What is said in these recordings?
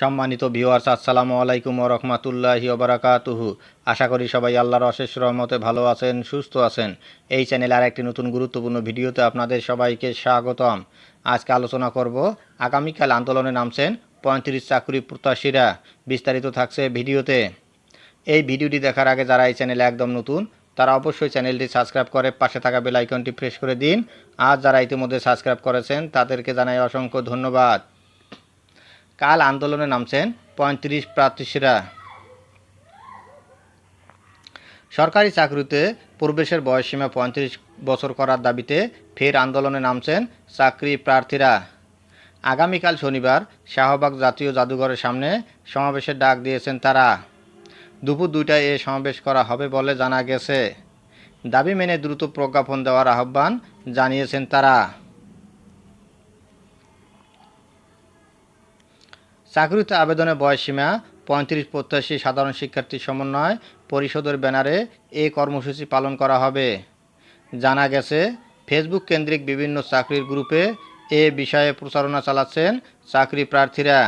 সম্মানিত ভিউয়ার্স আসসালামু আলাইকুম রহমতুল্লাহি ওবরাকাতুহু আশা করি সবাই আল্লাহর অশেষ রহমতে ভালো আছেন, সুস্থ আছেন। এই চ্যানেলে আর একটি নতুন গুরুত্বপূর্ণ ভিডিওতে আপনাদের সবাইকে স্বাগতম। আজকে আলোচনা করব, আগামীকাল আন্দোলনে নামছেন পঁয়ত্রিশ চাকরি প্রত্যাশীরা। বিস্তারিত থাকছে ভিডিওতে। এই ভিডিওটি দেখার আগে যারা এই চ্যানেলে একদম নতুন, তারা অবশ্যই চ্যানেলটি সাবস্ক্রাইব করে পাশে থাকা বেল আইকনটি প্রেস করে দিন। আর যারা ইতিমধ্যে সাবস্ক্রাইব করেছেন, তাদেরকে জানাই অসংখ্য ধন্যবাদ। কাল আন্দোলনে নামছেন পঁয়ত্রিশ প্রার্থীরা। সরকারি চাকরিতে প্রবেশের বয়সসীমা পঁয়ত্রিশ বছর করার দাবিতে ফের আন্দোলনে নামছেন চাকরি প্রার্থীরা। আগামীকাল শনিবার শাহবাগ জাতীয় জাদুঘরের সামনে সমাবেশের ডাক দিয়েছেন তারা। দুপুর দুইটায় এ সমাবেশ করা হবে বলে জানা গেছে। দাবি মেনে দ্রুত প্রজ্ঞাপন দেওয়ার আহ্বান জানিয়েছেন তারা। চাকরিতে আবেদনের বয়সসীমা পঁয়ত্রিশ প্রত্যাশী সাধারণ শিক্ষার্থী সমন্বয় পরিষদের ব্যানারে এই কর্মসূচি পালন করা হবে। জানা গেছে, ফেসবুক কেন্দ্রিক বিভিন্ন চাকরির গ্রুপে এ বিষয়ে প্রচারণা চালাচ্ছেন চাকরি প্রার্থীরা।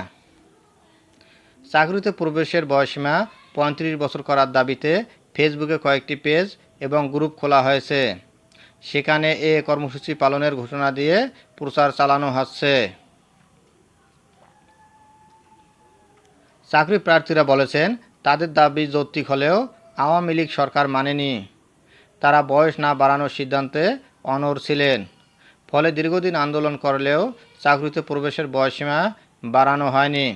চাকরিতে প্রবেশের বয়সীমা পঁয়ত্রিশ বছর করার দাবিতে ফেসবুকে কয়েকটি পেজ এবং গ্রুপ খোলা হয়েছে। সেখানে এ কর্মসূচি পালনের ঘোষণা দিয়ে প্রচার চালানো হচ্ছে। চাকরি প্রার্থীরা বলেছেন, তাদের দাবি যৌক্তিক হলেও আওয়ামী লীগ সরকার মানেনি। তারা বয়স না বাড়ানোর সিদ্ধান্তে অনড় ছিলেন। ফলে দীর্ঘদিন আন্দোলন করলেও চাকরিতে প্রবেশের বয়সীমা বাড়ানো হয়নি।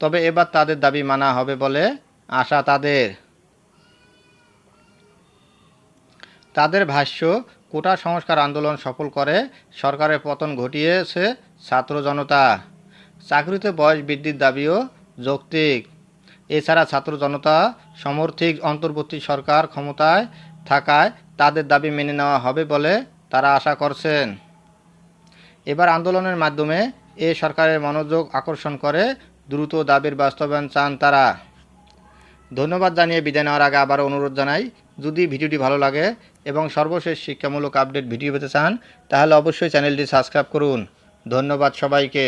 তবে এবার তাদের দাবি মানা হবে বলে আশা তাদের। তাদের ভাষ্য, কোটা সংস্কার আন্দোলন সফল করে সরকারের পতন ঘটিয়েছে ছাত্র জনতা। চাকরিতে বয়স বৃদ্ধির দাবিও যৌক্তিক। এছাড়া ছাত্র জনতা সমর্থিক অন্তর্বর্তী সরকার ক্ষমতায় থাকায় তাদের দাবি মেনে নেওয়া হবে বলে তারা আশা করছেন। এবার আন্দোলনের মাধ্যমে এ সরকারের মনোযোগ আকর্ষণ করে দ্রুত দাবির বাস্তবায়ন চান তারা। ধন্যবাদ জানিয়ে বিদায় নেওয়ার আগে আবার অনুরোধ জানাই, যদি ভিডিওটি ভালো লাগে এবং সর্বশেষ শিক্ষামূলক আপডেট ভিডিও পেতে চান, তাহলে অবশ্যই চ্যানেলটি সাবস্ক্রাইব করুন। ধন্যবাদ সবাইকে।